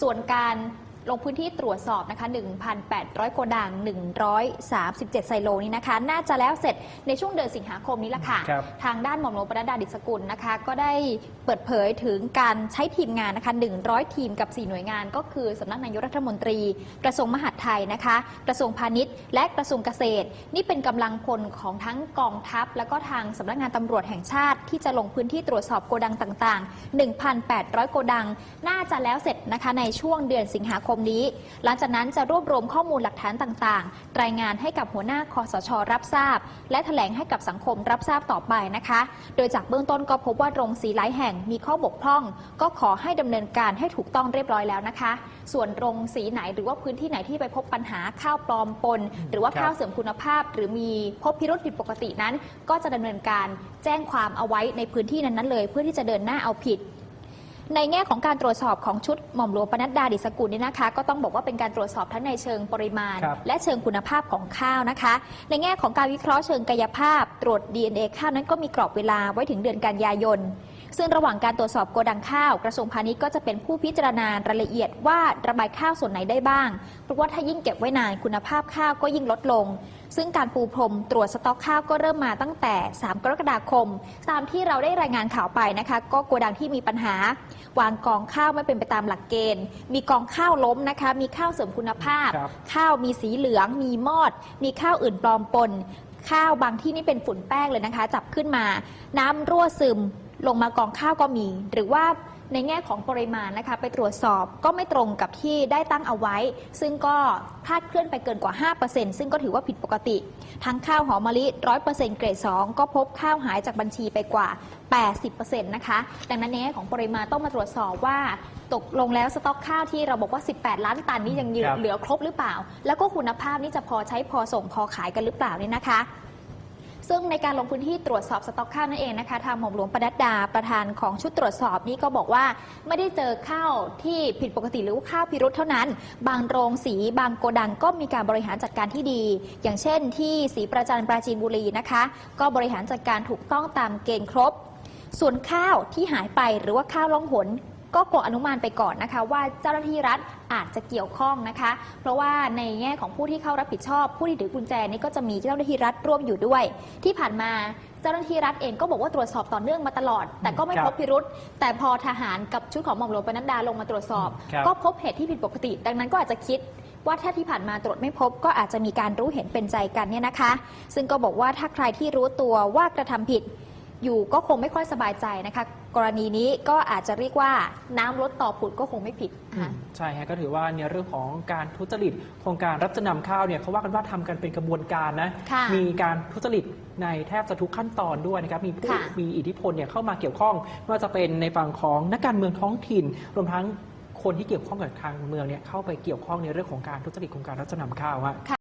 ส่วนการ ลงพื้นที่ตรวจสอบนะคะ 1,800 โกดัง 137 ไซโลนี้นะคะ น่าจะแล้วเสร็จในช่วงเดือนสิงหาคมนี้ละค่ะ ครับทางด้านหม่อมหลวงปนัดดาดิษกุลนะคะ ก็ได้เปิดเผยถึงการใช้ทีมงานนะคะ 100 ทีมกับ 4 หน่วยงาน ก็คือสำนักนายกรัฐมนตรี กระทรวงมหาดไทยนะคะ กระทรวงพาณิชย์ และกระทรวงเกษตร นี่เป็นกำลังพลของทั้งกองทัพ แล้วก็ทางสำนักงานตำรวจแห่งชาติ ที่จะลงพื้นที่ตรวจสอบโกดังต่าง ๆ 1,800 โกดัง น่าจะแล้วเสร็จนะคะในช่วงเดือนสิงหาคมนี้ หลังจากนั้นจะรวบรวมข้อมูลหลักฐานต่างๆ รายงานให้กับหัวหน้าคอสช รับทราบ และแถลงให้กับสังคมรับทราบต่อไปนะคะ โดยจากเบื้องต้นก็พบว่าโรงสีหลายแห่งมีข้อบกพร่อง ก็ขอให้ดำเนินการให้ถูกต้องเรียบร้อยแล้วนะคะ ส่วนโรงสีไหนหรือว่าพื้นที่ไหนที่ไปพบปัญหาข้าวปลอมปน หรือว่าครับข้าวเสื่อมคุณภาพ หรือมีพบพิรุธผิดปกตินั้น ก็จะดำเนินการแจ้งความเอาไว้ในพื้นที่นั้นๆเลย เพื่อที่จะเดินหน้าเอาผิด ในแง่ของการตรวจสอบของชุดหม่อมหลวงปนัดดาดิสกุลเนี่ยนะคะ ก็ต้องบอกว่าเป็นการตรวจสอบทั้งในเชิงปริมาณ ครับ และเชิงคุณภาพของข้าวนะคะ ในแง่ของการวิเคราะห์เชิงกายภาพ ตรวจ DNA ข้าวนั้นก็มีกรอบเวลาไว้ถึงเดือนกันยายน ซึ่งระหว่างการตรวจสอบโกดังข้าว กระทรวงพาณิชย์ก็จะเป็นผู้พิจารณารายละเอียดว่าระบายข้าวส่วนไหนได้บ้าง เพราะว่าถ้ายิ่งเก็บไว้นานคุณภาพข้าวก็ยิ่งลดลง ซึ่งการปูพรมตรวจสต็อกข้าวก็เริ่มมาตั้งแต่ 3 กรกฎาคม ตามที่เราได้รายงานข่าวไปนะคะ ก็โกดังที่มีปัญหา วางกองข้าวไม่เป็นไปตามหลักเกณฑ์ มีกองข้าวล้มนะคะ มีข้าวเสริมคุณภาพครับข้าวมีสีเหลือง มีมอด มีข้าวอื่นปลอมปนข้าวบางที่นี่เป็นฝุ่นแป้งเลยนะคะ จับขึ้นมา น้ำรั่วซึม ลงมากองข้าวก็มี หรือว่าในแง่ของปริมาณนะคะ ไปตรวจสอบก็ไม่ตรงกับที่ได้ตั้งเอาไว้ ซึ่งก็คลาดเคลื่อนไปเกินกว่า 5%ซึ่งก็ถือว่าผิดปกติ ทั้งข้าวหอมมะลิ 100%เกรด 2 ก็พบข้าวหายจากบัญชีไปกว่า 80%นะคะ ดังนั้นในแง่ของปริมาณต้องมาตรวจสอบว่าตกลงแล้วสต็อกข้าวที่เราบอกว่า 18 ล้านตันนี่ยังเหลือครับเหลือครบหรือเปล่า แล้วก็คุณภาพนี่จะพอใช้พอส่งพอขายกันหรือเปล่าเนี่ยนะคะ ซึ่งในการลงพื้นที่ตรวจสอบสต็อกข้าวนั่นเองนะคะทางหม่อมหลวงปนัดดาประธานของชุดตรวจสอบนี่ก็บอกว่า ไม่ได้เจอข้าวที่ผิดปกติหรือว่าข้าวพิรุธเท่านั้น บางโรงสีบางโกดังก็มีการบริหารจัดการที่ดี อย่างเช่น ที่สีประจันปราจีนบุรีนะคะ ก็บริหารจัดการถูกต้องตามเกณฑ์ครบ ส่วนข้าวที่หายไปหรือว่าข้าวล่องหน ก็คงอนุมานไปก่อนนะคะ ว่าเจ้าหน้าที่รัฐอาจจะเกี่ยวข้องนะคะ เพราะว่าในแง่ของผู้ที่เข้ารับผิดชอบ ผู้ที่ถือกุญแจนี่ก็จะมีเจ้าหน้าที่รัฐร่วมอยู่ด้วย ที่ผ่านมาเจ้าหน้าที่รัฐเองก็บอกว่าตรวจสอบต่อเนื่องมาตลอด แต่ก็ไม่ครับพบพิรุษแต่พอทหารกับชุดของหม่อมหลวงปนัดดาลงมาตรวจสอบ ครับ ก็พบเหตุที่ผิดปกติ ดังนั้นก็อาจจะคิดว่าถ้าที่ผ่านมาตรวจไม่พบ ก็อาจจะมีการรู้เห็นเป็นใจกันเนี่ยนะคะ ซึ่งก็บอกว่าถ้าใครที่รู้ตัวว่ากระทำผิด อยู่ก็คงไม่ค่อยสบายใจนะคะ กรณีนี้ก็อาจจะเรียกว่าน้ำลดต่อผุดก็คงไม่ผิดอืค่ะมใช่ฮะก็ถือว่าในเรื่องของการทุจริตโครงการรับจำนำข้าวเนี่ยเขาว่ากันว่าทำกันเป็นกระบวนการนะ ค่ะ มีการทุจริตในแทบจะทุกขั้นตอนด้วยนะครับ มีผู้ค่ะมีอิทธิพลเนี่ยเข้ามาเกี่ยวข้องไม่ว่าจะเป็นในฝั่งของนักการเมืองท้องถิ่น รวมทั้งคนที่เกี่ยวข้องกับทางเมืองเนี่ยเข้าไปเกี่ยวข้องในเรื่องของการทุจริตโครงการรับจำนำข้าวฮะ